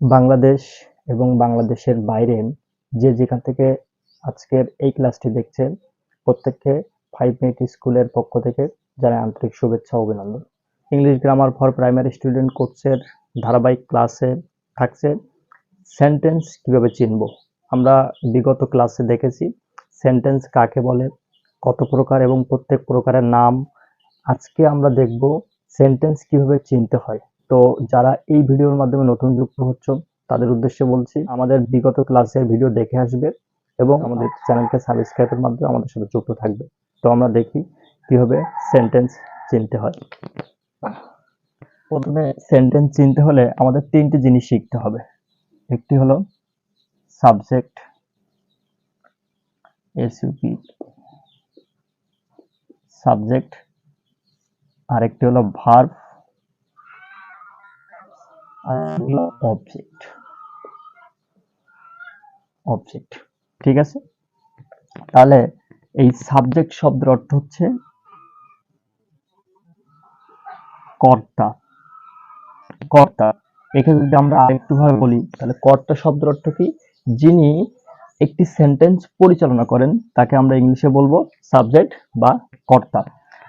বাংলাদেশ এবং বাংলাদেশের বাইরে যে যেখান থেকে আজকের এই ক্লাসটি দেখছেন, প্রত্যেককে ফাইভ মিনিট স্কুলের পক্ষ থেকে জানাই আন্তরিক শুভেচ্ছা অভিনন্দন। English grammar for primary student কোর্সের ধারাবাহিক ক্লাসে থাকছে। সেন্টেন্স কীভাবে চিনব? আমরা বিগত ক্লাসে দেখেছি সেন্টেন্স কাকে বলে, কত প্রকার এবং প্রত্যেক প্রকারের নাম। আজকে আমরা দেখব সেন্টেন্স কীভাবে চিনতে হয়। তো যারা এই ভিডিওর মাধ্যমে নতুন যুক্ত হচ্ছ, তাদের উদ্দেশ্যে বলছি, আমাদের বিগত ক্লাসের ভিডিও দেখে আসবে এবং আমাদের চ্যানেলকে সাবস্ক্রাইবের মাধ্যমে আমাদের সাথে যুক্ত থাকবে। তো আমরা দেখি কীভাবে সেন্টেন্স চিনতে হয়। প্রথমে সেন্টেন্স চিনতে হলে আমাদের তিনটি জিনিস শিখতে হবে। একটি হলো সাবজেক্ট এসইউপি সাবজেক্ট আরেকটি হলো ভার্ব হলো অবজেক্ট অবজেক্ট ঠিক আছে? তাহলে এই সাবজেক্ট শব্দের অর্থ হচ্ছে কর্তা। কর্তা। এখানে যদি আমরা আরেকটু ভাবে বলি, তাহলে কর্তা শব্দের অর্থ কি? যিনি একটি সেন্টেন্স পরিচালনা করেন, তাকে আমরা ইংলিশে বলব সাবজেক্ট বা কর্তা।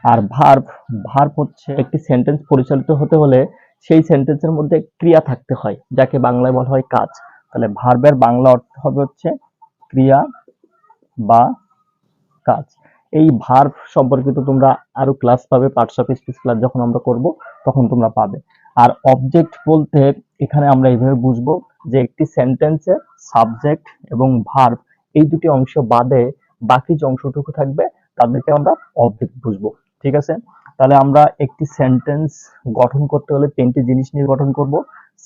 আর ভার্ব ভার্ব হচ্ছে একটি সেন্টেন্স পরিচালিত হতে হলে সেই সেন্টেন্সের মধ্যে ক্রিয়া থাকতে হয়, যাকে বাংলায় বলা হয় কাজ। তাহলে ভার্বের বাংলা অর্থ হবে হচ্ছে ক্রিয়া বা কাজ। এই ভার্ব সম্পর্কিত তোমরা আরও ক্লাস পাবে পার্টস অফ স্পিচ ক্লাস যখন আমরা করব, তখন তোমরা পাবে। আর অবজেক্ট বলতে এখানে আমরা এইভাবে বুঝব যে একটি সেন্টেন্সে সাবজেক্ট এবং ভার্ব এই দুটি অংশ বাদে বাকি যে অংশটুকু থাকবে, তাদেরকে আমরা অবজেক্ট বুঝব। ঠিক আছে? তাহলে আমরা একটি সেন্টেন্স গঠন করতে হলে তিনটি জিনিস নিয়ে গঠন করব।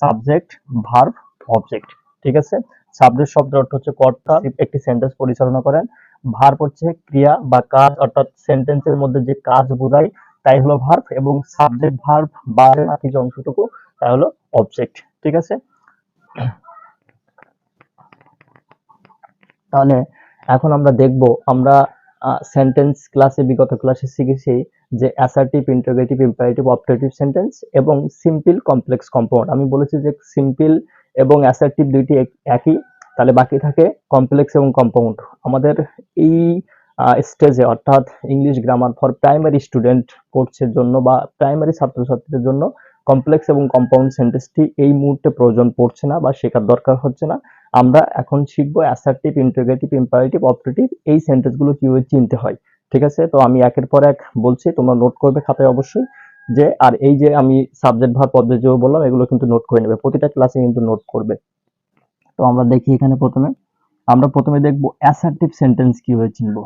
সাবজেক্ট ভার্ব অবজেক্ট ঠিক আছে? সাবজেক্ট শব্দের অর্থ হচ্ছে কর্তা। একটি সেন্টেন্স পরিচালনা করেন। ভার্ব হচ্ছে ক্রিয়া বা কাজ, অর্থাৎ সেন্টেন্সের মধ্যে যে কাজ বোঝায়, তাই হলো ভার্ব এবং সাবজেক্ট ভার্ব বা বাকি যে অংশটুকু তা হলো অবজেক্ট ঠিক আছে? তাহলে এখন আমরা দেখব, আমরা সেন্টেন্স ক্লাসে বিগত ক্লাসে শিখেছি যে assertive interrogative imperative objective sentence এবং সিম্পল কমপ্লেক্স কম্পাউন্ড আমি বলেছি যে সিম্পল এবং অ্যাসার্টিভ দুইটি একই, তাহলে বাকি থাকে কমপ্লেক্স এবং কম্পাউন্ড আমাদের এই স্টেজে অর্থাৎ English grammar for primary student কোর্সের জন্য বা প্রাইমারি ছাত্রছাত্রীদের জন্য কমপ্লেক্স এবং কম্পাউন্ড সেন্টেন্সটি এই মুহূর্তে প্রয়োজন পড়ছে না বা শেখার দরকার হচ্ছে না। আমরা এখন শিখব অ্যাসার্টিভ ইন্টারোগেটিভ ইম্পারেটিভ অপারেটিভ এই সেন্টেন্সগুলো কীভাবে চিনতে হয়। ঠিক আছে? তো আমি একের পর এক বলছি, তোমরা নোট করবে খাতায় অবশ্যই যে, আর এই যে আমি সাবজেক্ট ভার পদ্ধতি বললাম, এগুলো কিন্তু নোট করে নেবে। প্রতিটা ক্লাসে কিন্তু নোট করবে। তো আমরা দেখি এখানে প্রথমে। আমরা প্রথমে দেখব অ্যাসার্টিভ সেন্টেন্স কীভাবে চিনবো।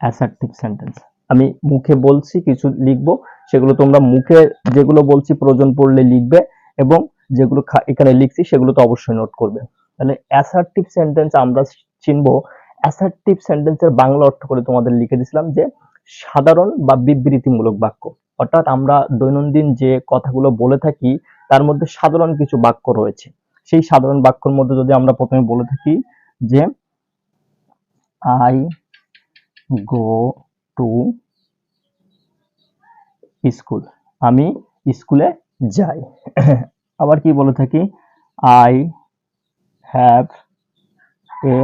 অ্যাসার্টিভ সেন্টেন্স আমি মুখে বলছি, কিছু লিখব। সেগুলো তোমরা মুখে যেগুলো বলছি, প্রয়োজন পড়লে লিখবে এবং যেগুলো এখানে লিখছি, সেগুলো তো অবশ্যই নোট করবে। তাহলে অ্যাসার্টিভ সেন্টেন্স আমরা চিনব অ্যাসার্টিভ সেন্টেন্সের বাংলা অর্থ করে তোমাদের লিখে দিছিলাম যে সাধারণ বা বিবৃতিমূলক বাক্য। অর্থাৎ আমরা দৈনন্দিন যে কথাগুলো বলে থাকি, তার মধ্যে সাধারণ কিছু বাক্য রয়েছে। সেই সাধারণ বাক্যর মধ্যে যদি আমরা প্রথমে বলে থাকি যে আই গো টু স্কুল আমি স্কুলে যাই। আবার কি বলে থাকি? আই হ্যাভ এ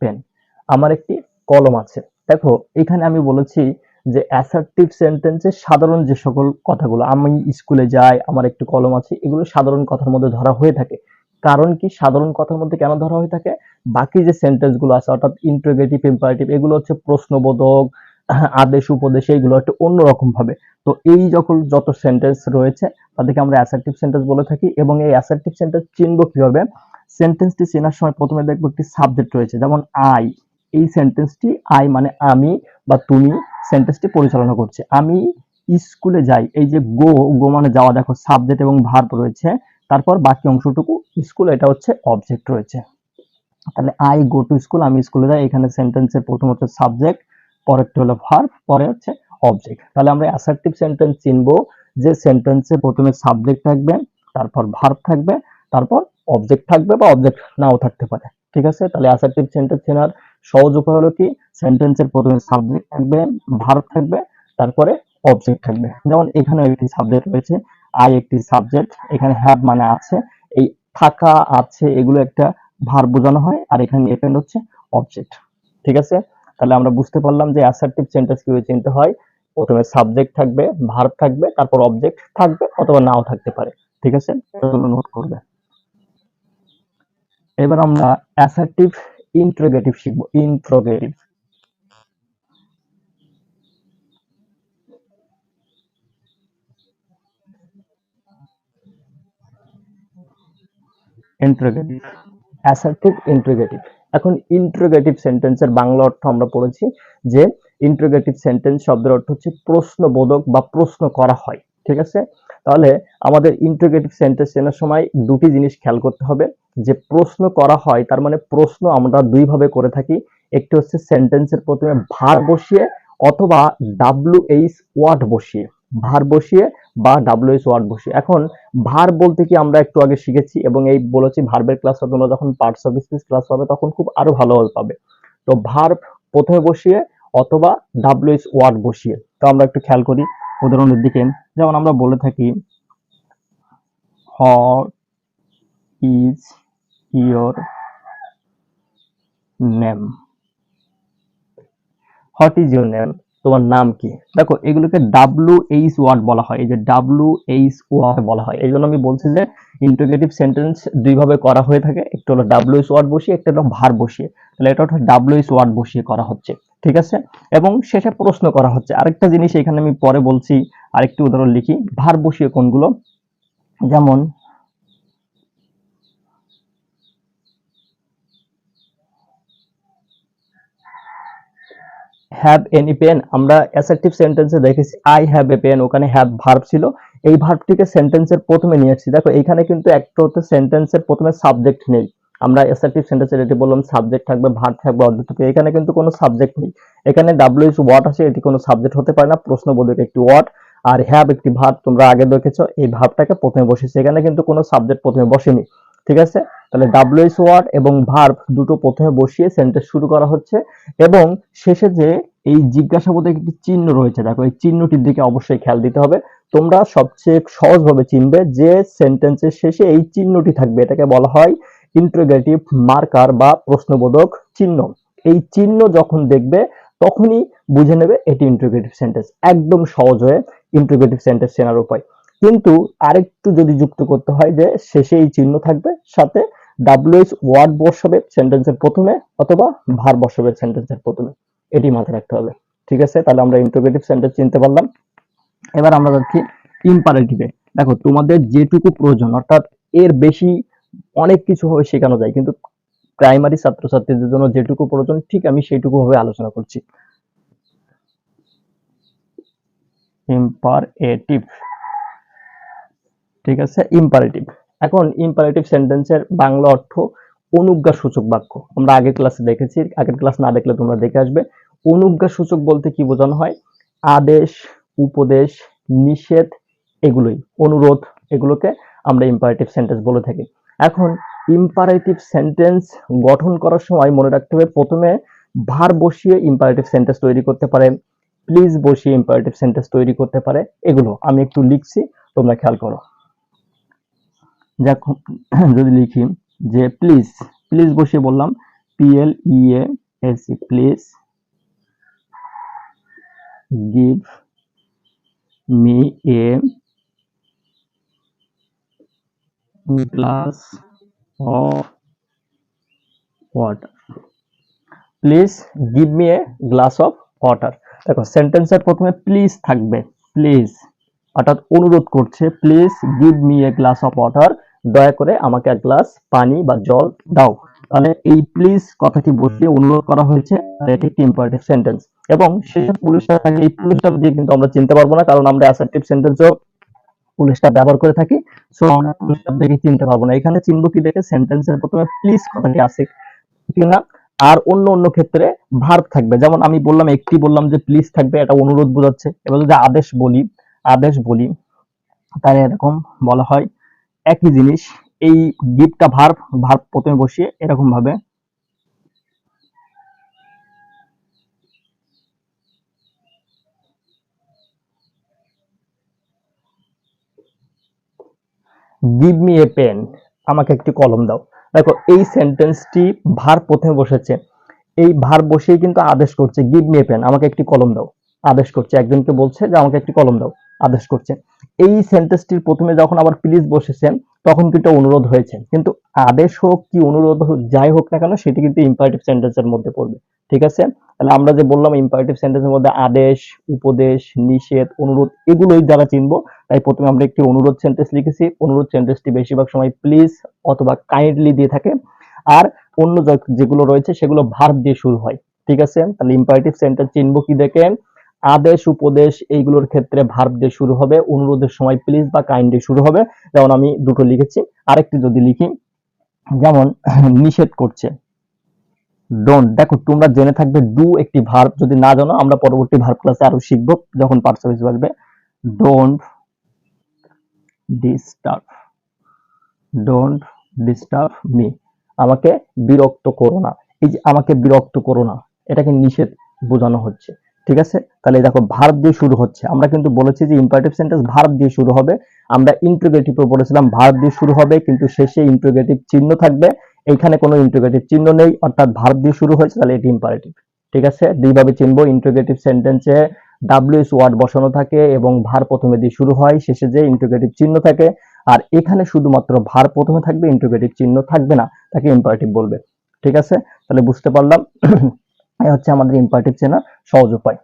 পেন আমার একটি কলম আছে। দেখো, এখানে আমি বলেছি যে অ্যাসার্টিভ সেন্টেন্সে সাধারণ যে সকল কথাগুলো, আমি স্কুলে যাই, আমার একটি কলম আছে, এগুলো সাধারণ কথার মধ্যে ধরা হয়ে থাকে। কারণ কি? সাধারণ কথার মধ্যে কেন ধরা হয়ে থাকে? বাকি যে সেন্টেন্সগুলো আছে, অর্থাৎ ইন্টারোগেটিভ ইম্পারেটিভ এগুলো হচ্ছে প্রশ্নবোধক, আদেশ, উপদেশ এইগুলো একটু অন্যরকম ভাবে। তো এই যখন যত সেন্টেন্স রয়েছে, তাদেরকে আমরা অ্যাসার্টিভ সেন্টেন্স বলে থাকি এবং এই অ্যাসার্টিভ সেন্টেন্স চিনবো কীভাবে? সেন্টেন্সটি চেনার সময় প্রথমে দেখব একটি সাবজেক্ট রয়েছে, যেমন আই এই সেন্টেন্সটি আই মানে আমি বা তুমি সেন্টেন্সটি পরিচালনা করছে। আমি স্কুলে যাই, এই যে গো গো মানে যাওয়া, দেখো সাবজেক্ট এবং ভার্ব রয়েছে, তারপর বাকি অংশটুকু স্কুল এটা হচ্ছে অবজেক্ট রয়েছে। তাহলে আই গো টু স্কুল আমি স্কুলে যাই, এখানে সেন্টেন্সের প্রথম হচ্ছে সাবজেক্ট পরেরটা হলো ভার্ব পরে হচ্ছে অবজেক্ট তাহলে আমরা অ্যাসার্টিভ সেন্টেন্স চিনবো, যে সেন্টেন্সে প্রথমে সাবজেক্ট থাকবে, তারপর ভার্ব থাকবে, তারপর অবজেক্ট থাকবে বা অবজেক্ট নাও থাকতে পারে। ঠিক আছে? তাহলে অ্যাসার্টিভ সেন্টেন্স চেনার সহজ উপায় হলো কি? সেন্টেন্সের প্রথমে সাবজেক্ট থাকবে ভার্ব থাকবে, তারপরে অবজেক্ট থাকবে। যেমন এখানে একটি সাবজেক্ট রয়েছে আই একটি সাবজেক্ট এখানে হ্যাভ মানে আছে, এই থাকা, আছে, এগুলো একটা ভার বোঝানো হয়, আর এখানে এপেন্ড হচ্ছে অবজেক্ট ঠিক আছে? তাহলে আমরা বুঝতে পারলাম যে অ্যাসার্টিভ সেন্টেন্স কীভাবে চিনতে হয়। প্রথমে সাবজেক্ট থাকবে ভার্ব থাকবে, তারপর অবজেক্ট থাকবে অথবা নাও থাকতে পারে। ঠিক আছে? নোট করবে। এবার আমরা অ্যাসার্টিভ ইন্ট্রোগেটিভ শিখব। ইন্ট্রোগেটিভ ইন্ট্রোগেটিভ অ্যাসার্টিভ ইন্ট্রোগেটিভ এখন ইন্ট্রোগেটিভ সেন্টেন্সের বাংলা অর্থ আমরা পড়েছি যে ইন্ট্রোগেটিভ সেন্টেন্স শব্দের অর্থ হচ্ছে প্রশ্নবোধক বা প্রশ্ন করা হয়। ঠিক আছে? তাহলে আমাদের ইন্ট্রোগেটিভ সেন্টেন্স চেনার সময় দুটি জিনিস খেয়াল করতে হবে। যে প্রশ্ন করা হয়, তার মানে প্রশ্ন আমরা দুই ভাবে করে থাকি। একটি হচ্ছে সেন্টেন্সের প্রথমে ভার বসিয়ে অথবা ডাব্লিউ এইচ ওয়ার্ড বসিয়ে। ভার বসিয়ে বা ডাব্লিউ এইচ ওয়ার্ড বসিয়ে। এখন ভার বলতে কি আমরা একটু আগে শিখেছি এবং এই বলেছি ভার্বের ক্লাস তোমরা যখন পার্টস অফ স্পিচ ক্লাস হবে তখন খুব আরও ভালোভাবে পাবে। তো ভার্ব প্রথমে বসিয়ে অথবা ডাব্লিউএইচ ওয়ার্ড বসিয়ে। তো আমরা একটু খেয়াল করি। উদাহরণের দিকে, যেমন আমরা বলে থাকি what is your name what is your name তোমার নাম কি? দেখো, এগুলোকে ডাব্লু এইচ ওয়ার্ড বলা হয়। এই যে ডাব্লু এইচ ওয়ার্ড বলা হয়। এই জন্য আমি বলছি যে ইন্টিগ্রেটিভ সেন্টেন্স দুইভাবে করা হয়ে থাকে। একটু হলো ডাব্লু এইচ ওয়ার্ড বসিয়ে, একটা হলো ভার বসিয়ে। তাহলে এটা হচ্ছে ডাব্লু এইচ ওয়ার্ড বসিয়ে করা হচ্ছে। ঠিক আছে? এবং শেষে প্রশ্ন করা হচ্ছে। আরেকটা জিনিস এখানে আমি পরে বলছি, আরেকটি উদাহরণ লিখি। ভার বসিয়ে কোনগুলো যেমন হ্যাভ এনি পেন আমরা অ্যাসার্টিভ সেন্টেন্সে দেখেছি আই হ্যাভ এ পেন ওখানে হ্যাভ ভার্ব ছিল। এই ভার্বটিকে সেন্টেন্সের প্রথমে নিয়ে আসছি। দেখো, এখানে কিন্তু একটা হচ্ছে সেন্টেন্সের প্রথমে সাবজেক্ট নেই। আমরা অ্যাসার্টিভ সেন্টেন্সে যেটি বললাম সাবজেক্ট থাকবে ভার্ব থাকবে অবজেক্ট থাকবে, এখানে কিন্তু কোনো সাবজেক্ট নেই। এখানে ডাব্লিউ ইস ওয়ার্ড আছে, এটি কোনো সাবজেক্ট হতে পারে না, প্রশ্নবোধক একটি ওয়ার্ড আর হ্যাভ একটি ভার্ব তোমরা আগে দেখেছ, এই ভার্বটাকে প্রথমে বসেছে এখানে কিন্তু কোনো সাবজেক্ট প্রথমে বসেনি, ঠিক আছে? তাহলে ডাব্লিউএস ওয়ার্ড এবং ভার্ব দুটো প্রথমে বসিয়ে সেন্টেন্স শুরু করা হচ্ছে, এবং শেষে যে এই জিজ্ঞাসাবোধক একটি চিহ্ন রয়েছে, দেখো, এই চিহ্নটির দিকে অবশ্যই খেয়াল দিতে হবে। তোমরা সবচেয়ে সহজভাবে চিনবে যে সেন্টেন্সের শেষে এই চিহ্নটি থাকবে, এটাকে বলা হয় ইন্ট্রোগেটিভ মার্কার বা প্রশ্নবোধক চিহ্ন। এই চিহ্ন যখন দেখবে, তখনই বুঝে নেবে এটি ইন্ট্রোগেটিভ সেন্টেন্স। একদম সহজ হয়ে ইন্ট্রোগেটিভ সেন্টেন্স চেনার উপায়। কিন্তু আরেকটু যদি যুক্ত করতে হয় যে, শেষে এই চিহ্ন থাকবে, সাথে ডাব্লিউএইচ ওয়ার্ড বসাবে সেন্টেন্সের প্রথমে অথবা ভার বসাবে সেন্টেন্সের প্রথমে। এটি মাথায় রাখতে হবে। ঠিক আছে? তাহলে আমরা ইন্ট্রোগেটিভ সেন্টেন্স চিনতে পারলাম। এবার আমরা যাচ্ছি ইম্পারেটিভে। দেখো, তোমাদের যেটুকু প্রয়োজন, অর্থাৎ এর বেশি অনেক কিছু ভাবে শেখানো যায়, কিন্তু প্রাইমারি ছাত্রছাত্রীদের জন্য যেটুকু প্রয়োজন, ঠিক আমি সেইটুকু ভাবে আলোচনা করছি। ঠিক আছে? ইম্পারেটিভ এখন ইম্পারেটিভ সেন্টেন্সের বাংলা অর্থ অনুজ্ঞা সূচক বাক্য। আমরা আগের ক্লাসে দেখেছি, আগের ক্লাস না দেখলে তোমরা দেখে আসবে। অনুজ্ঞা সূচক বলতে কি বোঝানো হয়? আদেশ, উপদেশ, নিষেধ, এগুলোই। অনুরোধ, এগুলোকে আমরা ইম্পারেটিভ সেন্টেন্স বলে থাকি। এখন ইম্পারেটিভ সেন্টেন্স গঠন করার সময় মনে রাখতে হবে প্রথমে ভার বসিয়ে ইম্পারেটিভ সেন্টেন্স তৈরি করতে পারে প্লিজ বসিয়ে ইম্পারেটিভ সেন্টেন্স তৈরি করতে পারে, এগুলো আমি একটু লিখছি, তোমরা খেয়াল করো। দেখো, যদি লিখি যে প্লিজ প্লিজ বসিয়ে বললাম P L E S E please give me a glass of water please give me a glass of water দেখো সেন্টেন্সের প্রথমে প্লিজ থাকবে। প্লিজ অর্থাৎ অনুরোধ করছে please give me a glass of water দয়া করে আমাকে এক গ্লাস পানি বা জল দাও। তাহলে এই প্লিজ কথাটি বসিয়ে অনুরোধ করা হয়েছে এটি একটি সেন্টেন্স এবং শেষে পুলিশটা থাকে এই পুলিশটা দিয়ে কিন্তু আমরা চিনতে পারব না, কারণ আমরা অ্যাসার্টিভ সেন্টেন্সও পুলিশটা ব্যবহার করে থাকি। সো আমরা পুলিশটা দেখে চিনতে পারব না। এখানে চিনবো কি দেখে সেন্টেন্সের প্রথমে প্লিজ কথাটি আছে কিনা আর অন্য অন্য ক্ষেত্রে ভার্ব থাকবে। যেমন আমি বললাম, একটি বললাম যে প্লিজ থাকবে, এটা অনুরোধ বোঝাচ্ছে। এবার যদি আদেশ বলি আদেশ বলি, তাহলে এরকম বলা হয়, একই জিনিস, এই গিফটটা ভার্ব ভার্ব প্রথমে বসিয়ে এরকম ভাবে গিভ মি এ পেন আমাকে একটি কলম দাও। দেখো, এই সেন্টেন্সটি ভার প্রথমে বসেছে। এই ভার বসেই কিন্তু আদেশ করছে গিভ মি এ পেন আমাকে একটি কলম দাও। আদেশ করছে, একজনকে বলছে যে আমাকে একটি কলম দাও, আদেশ করছে। এই সেন্টেন্সটির প্রথমে যখন আবার প্লিজ বসেছেন তখন কিন্তু অনুরোধ হয়েছে। কিন্তু আদেশ হোক কি অনুরোধ হোক, যাই হোক না কেন, সেটি কিন্তু ইম্পারেটিভ সেন্টেন্সের মধ্যে পড়বে, ঠিক আছে? তাহলে আমরা যে বললাম ইম্পারেটিভ সেন্টেন্সের মধ্যে আদেশ, উপদেশ, নিষেধ, অনুরোধ, এগুলোই যারা চিনবো, তাই প্রথমে আমরা একটি অনুরোধ সেন্টেন্স লিখেছি। অনুরোধ সেন্টেন্সটি বেশিরভাগ সময় প্লিজ অথবা কাইন্ডলি দিয়ে থাকে। আর অন্য যেগুলো রয়েছে, সেগুলো ভার্ব দিয়ে শুরু হয়, ঠিক আছে? তাহলে ইম্পারেটিভ সেন্টেন্স চিনবো কি দেখে আদেশ, উপদেশ, এইগুলোর ক্ষেত্রে ভার্ব দিয়ে শুরু হবে। অনুরোধের সময় প্লিজ বা কাইন্ডলি শুরু হবে। যেমন আমি দুটো লিখেছি, আরেকটি যদি লিখি যেমন নিষেধ করছে। ডোন্ট দেখো, তোমরা জেনে থাকবে ডু একটি ভার্ব যদি না জানো, আমরা পরবর্তী ভার্ব ক্লাসে আরও শিখব, যখন পার্সোনালিটি আসবে। Don't disturb don't disturb me আমাকে বিরক্ত করো না। এই যে, আমাকে বিরক্ত করো না, এটাকে নিষেধ বোঝানো হচ্ছে। ঠিক আছে? তাহলে দেখো ভার্ব দিয়ে শুরু হচ্ছে। আমরা কিন্তু বলেছি যে ইম্পারেটিভ সেন্টেন্স ভার্ব দিয়ে শুরু হবে। আমরা ইন্ট্রোগেটিভে বলেছিলাম ভার্ব দিয়ে শুরু হবে, কিন্তু শেষে ইন্ট্রোগেটিভ চিহ্ন থাকবে। এইখানে কোনো ইন্ট্রোগেটিভ চিহ্ন নেই, অর্থাৎ ভার্ব দিয়ে শুরু হয়েছে, তাহলে এটি ইম্পারেটিভ ঠিক আছে? দুইভাবে চিনবো ইন্ট্রোগেটিভ সেন্টেন্সে ডাব্লিউএস ওয়ার্ড বসানো থাকে এবং ভার প্রথমে দিয়ে শুরু হয়, শেষে যে ইন্ট্রোগেটিভ চিহ্ন থাকে। আর এখানে শুধুমাত্র ভার প্রথমে থাকবে ইন্ট্রোগেটিভ চিহ্ন থাকবে না, তাকে ইম্পারেটিভ বলবে। ঠিক আছে? তাহলে বুঝতে পারলাম। এই হচ্ছে আমাদের ইম্পারেটিভ চেনা সহজ উপায়।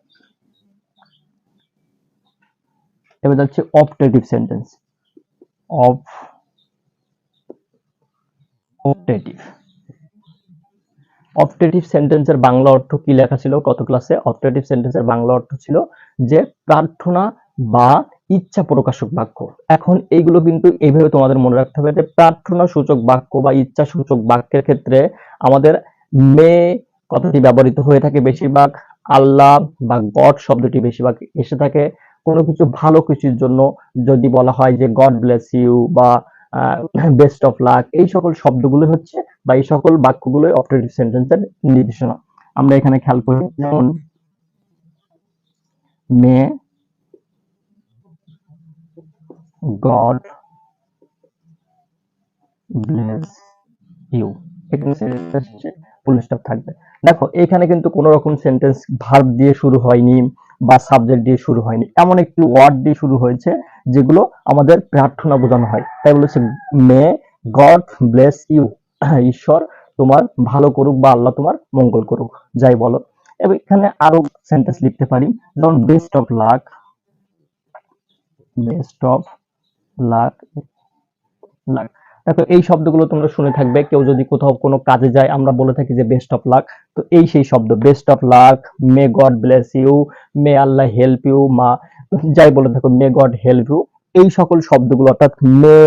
এবার যাচ্ছে optative sentence of optative optative সেন্টেন্সের বাংলা অর্থ কি লেখা ছিল? কত ক্লাসে অপটেটিভ সেন্টেন্সের বাংলা অর্থ ছিল যে প্রার্থনা বা ইচ্ছা প্রকাশক বাক্য। এখন এইগুলো কিন্তু এইভাবে তোমাদের মনে রাখতে হবে যে প্রার্থনা সূচক বাক্য বা ইচ্ছা সূচক বাক্যের ক্ষেত্রে আমাদের মে কথাটি ব্যবহৃত হয়ে থাকে বেশিরভাগ আল্লাহ বা গড শব্দটি বেশিরভাগ এসে থাকে। কোনো কিছু ভালো কিছুর জন্য যদি বলা হয় যে গড ব্লেস ইউ বা বেস্ট অফ লাক, এই সকল শব্দগুলো হচ্ছে বা এই সকল বাক্যগুলোই অপটেটিভ সেন্টেন্সের নির্দেশনা। আমরা এখানে খেয়াল করি, যেমন, মে, গড ব্লেস ইউ। এখানে ফুল স্টপ থাকবে। দেখো, এখানে কিন্তু কোনো রকম সেন্টেন্স ভার্ব দিয়ে শুরু হয়নি বা সাবজেক্ট দিয়ে শুরু হয়নি। এমন একটি ওয়ার্ড দিয়ে শুরু হয়েছে যেগুলো আমাদের প্রার্থনা বোঝানো হয়। তাই বলেছে, মে গড ব্লেস ইউ। ঈশ্বর তোমার ভালো করুক বা আল্লাহ তোমার মঙ্গল করুক। যাই বলো। এবং এখানে আরও সেন্টেন্স লিখতে পারি। যেমন best of luck best of luck luck দেখো এই শব্দগুলো তোমরা শুনে থাকবে। কেউ যদি কোথাও কোনো কাজে যায়, আমরা বলে থাকি যে বেস্ট অফ লাক তো এই সেই শব্দ best of luck may God bless you may Allah help you মা, যাই বলে থাকো মে গড হেল্প ইউ এই সকল শব্দগুলো, অর্থাৎ may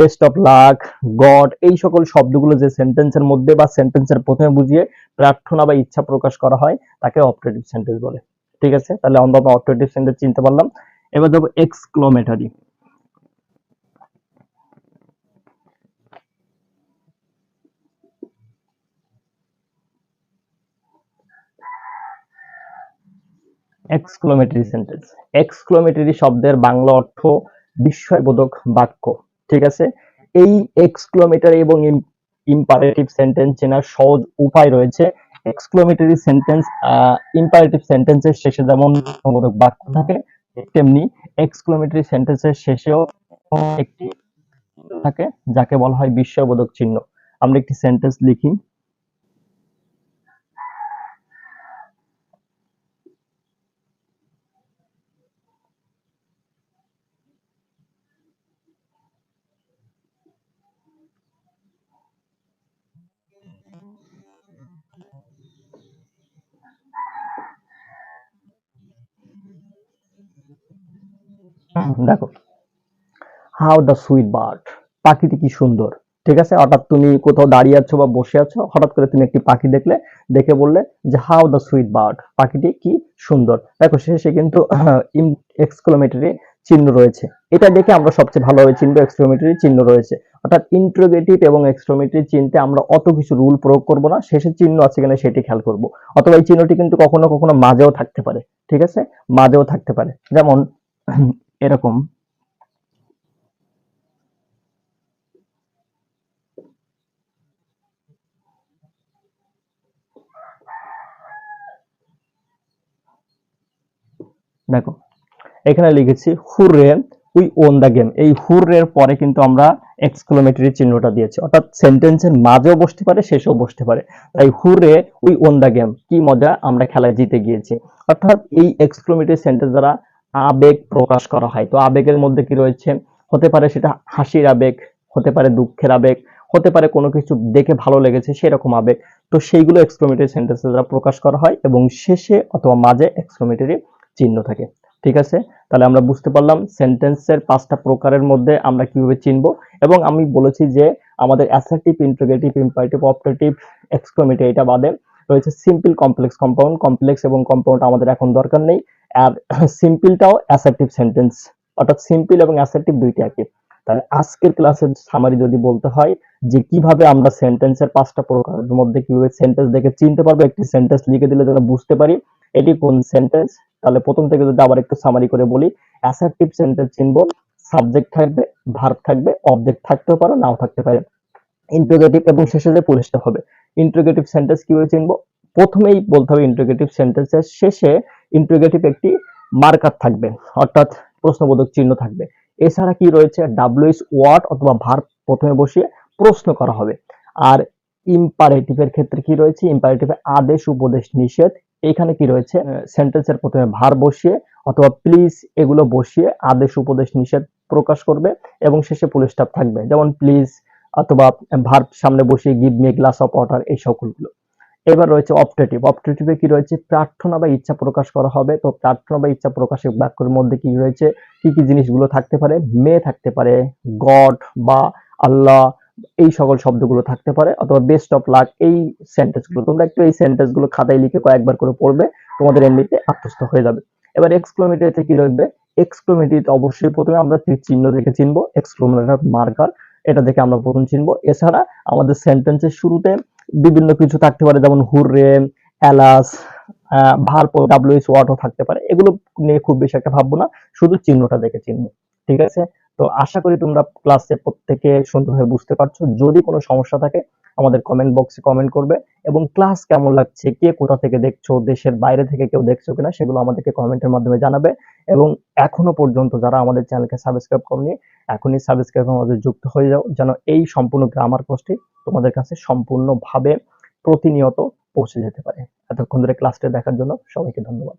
best of luck God এই সকল শব্দগুলো যে সেন্টেন্সের মধ্যে বা সেন্টেন্সের প্রথমে বুঝিয়ে প্রার্থনা বা ইচ্ছা প্রকাশ করা হয়, তাকে অপারেটিভ সেন্টেন্স বলে। ঠিক আছে? তাহলে আমরা অপারেটিভ সেন্টেন্স চিনতে পারলাম। এবার দেখো এক্সক্লোমেটারি এক্সক্লোমেটারি সেন্টেন্স এক্সক্লোমেটারি শব্দের বাংলা অর্থ বিস্ময়বোধক বাক্য, ঠিক আছে? এই এক্সক্লোমেটারি এবং ইম্পারেটিভ সেন্টেন্স চেনার সহজ উপায় রয়েছে। এক্সক্লোমেটারি সেন্টেন্স ইম্পারেটিভ সেন্টেন্সের শেষে যেমন বিস্ময়বোধক বাক্য থাকে তেমনি এক্সক্লোমেটারি সেন্টেন্সের শেষেও একটি থাকে, যাকে বলা হয় বিস্ময়বোধক চিহ্ন। আমরা একটি সেন্টেন্স লিখি দেখো হাউ দ্য সুইট বার্ড পাখিটি কি সুন্দর। ঠিক আছে? হঠাৎ তুমি কোথাও দাঁড়িয়ে আছো বা বসে আছো, হঠাৎ করে তুমি একটি পাখি দেখলে, দেখে বললে যে হাউ দ্য সুইট বার্ড পাখিটি কি সুন্দর। দেখো, শেষে কিন্তু এক্সক্লোমেটরি চিহ্ন রয়েছে। এটা দেখে আমরা সবচেয়ে ভালোভাবে চিনবো এক্সক্লোমেটরি চিহ্ন রয়েছে। অর্থাৎ ইন্ট্রোগেটিভ এবং এক্সক্লোমেটরি চিনতে আমরা অত কিছু রুল প্রয়োগ করব না। শেষে চিহ্ন আছে কিনা সেটি খেয়াল করব। অথবা এই চিহ্নটি কিন্তু কখনো কখনো মাঝেও থাকতে পারে। ঠিক আছে? মাঝেও থাকতে পারে। যেমন, এরকম। দেখো, এখানে লিখেছি hurray, we won the game. এই হুররের পরে কিন্তু আমরা এক্সক্লোমেটরি চিহ্নটা দিয়েছি। অর্থাৎ সেন্টেন্সের মাঝেও বসতে পারে, শেষেও বসতে পারে। তাই hurray, we won the game, কি মজা, আমরা খেলায় জিতে গিয়েছি। অর্থাৎ এই এক্সক্লোমেটরি সেন্টেন্স দ্বারা আবেগ প্রকাশ করা হয়। তো আবেগের মধ্যে কি রয়েছে? হতে পারে সেটা হাসির আবেগ, হতে পারে দুঃখের আবেগ, হতে পারে কোনো কিছু দেখে ভালো লেগেছে, সেরকম আবেগ। তো সেইগুলো এক্সক্লোমেটরি সেন্টেন্স দ্বারা প্রকাশ করা হয় এবং শেষে অথবা মাঝে এক্সক্লোমেটরি চিহ্ন থাকে। ঠিক আছে? তাহলে আমরা বুঝতে পারলাম সেন্টেন্সের পাঁচটা প্রকারের মধ্যে আমরা কীভাবে চিনব এবং আমি বলেছি যে আমাদের assertive interrogative imperative optative exclamatory এটা বাদে রয়েছে সিম্পল কমপ্লেক্স কম্পাউন্ড কমপ্লেক্স এবং কম্পাউন্ড আমাদের এখন দরকার নেই। আর সিম্পলটাও অ্যাসার্টিভ সেন্টেন্স অর্থাৎ সিম্পল এবং অ্যাসার্টিভ দুইটা একই। তাহলে আজকের ক্লাসের সামারি যদি বলতে হয় যে কীভাবে আমরা সেন্টেন্সের পাঁচটা প্রকারের মধ্যে কীভাবে সেন্টেন্স দেখে চিনতে পারব, একটি সেন্টেন্স লিখে দিলে যেন বুঝতে পারি এটি কোন সেন্টেন্স তাহলে প্রথম থেকে যদি আবার একটু সামারি করে বলি অ্যাসার্টিভ সেন্টেন্স চিনব সাবজেক্ট থাকবে ভার্ব থাকবে অবজেক্ট থাকতেও পারে, নাও থাকতে পারে। ইন্ট্রোগেটিভ এবং শেষে যে পুলিশটা হবে ইন্ট্রোগেটিভ সেন্টেন্স কীভাবে চিনবো প্রথমেই বলতে হবে ইন্ট্রোগেটিভ সেন্টেন্সের শেষে ইন্ট্রোগেটিভ একটি মার্কার থাকবে, অর্থাৎ প্রশ্নবোধক চিহ্ন থাকবে। এছাড়া কি রয়েছে? ডাব্লিউএস ওয়ার্ড অথবা ভার্ব প্রথমে বসিয়ে প্রশ্ন করা হবে। আর ইম্পারেটিভের ক্ষেত্রে কি রয়েছে? ইম্পারেটিভে আদেশ, উপদেশ, নিষেধ এখানে কি রয়েছে? সেন্টেন্সের প্রথমে ভার বসিয়ে অথবা প্লিজ এগুলো বসিয়ে আদেশ উপদেশ নিষেধ প্রকাশ করবে এবং শেষে পুলিশ স্টাফ থাকবে। যেমন প্লিজ অথবা ভার সামনে বসিয়ে give me glass of water এই সকলগুলো। এবার রয়েছে অপটেটিভ অপটেটিভে কি রয়েছে? প্রার্থনা বা ইচ্ছা প্রকাশ করা হবে। তো প্রার্থনা বা ইচ্ছা প্রকাশের বাক্যের মধ্যে কি রয়েছে? কি কি জিনিসগুলো থাকতে পারে? মে থাকতে পারে। গড বা আল্লাহ এই সকল শব্দগুলো থাকতে পারে, অথবা বেস্ট অফ লাক এই সেন্টেন্সগুলো তোমরা একটু এই সেন্টেন্সগুলো খাতায় লিখে কয়েকবার করে পড়বে, তোমাদের এমনিতে আত্মস্থ হয়ে যাবে। এবার এক্সক্লোমেটরিতে কি রয়েছে এক্সক্লোমেটরিতে অবশ্যই প্রথমে আমরা চিহ্ন দেখে চিনবো এক্সক্লোমেটর মার্কার এটা দেখে আমরা প্রথম চিনবো। এছাড়া আমাদের সেন্টেন্সের শুরুতে বিভিন্ন কিছু থাকতে পারে, যেমন হুররে, অ্যালাস ভার্ব ডাব্লিউএস ওয়ার্ডও থাকতে পারে। এগুলো নিয়ে খুব বেশি একটা ভাববো না, শুধু চিহ্নটা দেখে চিনবো। ঠিক আছে? তো আশা করি তোমরা ক্লাসে প্রত্যেকে সুন্দরভাবে বুঝতে পারছ। যদি কোনো সমস্যা থাকে, আমাদের কমেন্ট বক্সে কমেন্ট করবে এবং ক্লাস কেমন লাগছে, কে কোথা থেকে দেখছ, দেশের বাইরে থেকে কেউ দেখছ কিনা, সেগুলো আমাদেরকে কমেন্টের মাধ্যমে জানাবে। এবং এখনও পর্যন্ত যারা আমাদের চ্যানেলকে সাবস্ক্রাইব করেনি, এখনই সাবস্ক্রাইব আমাদের যুক্ত হয়ে যাও, যেন এই সম্পূর্ণ গ্রামার কোর্সটি তোমাদের কাছে সম্পূর্ণভাবে প্রতিনিয়ত পৌঁছে যেতে পারে। এতক্ষণ ধরে ক্লাসটা দেখার জন্য সবাইকে ধন্যবাদ।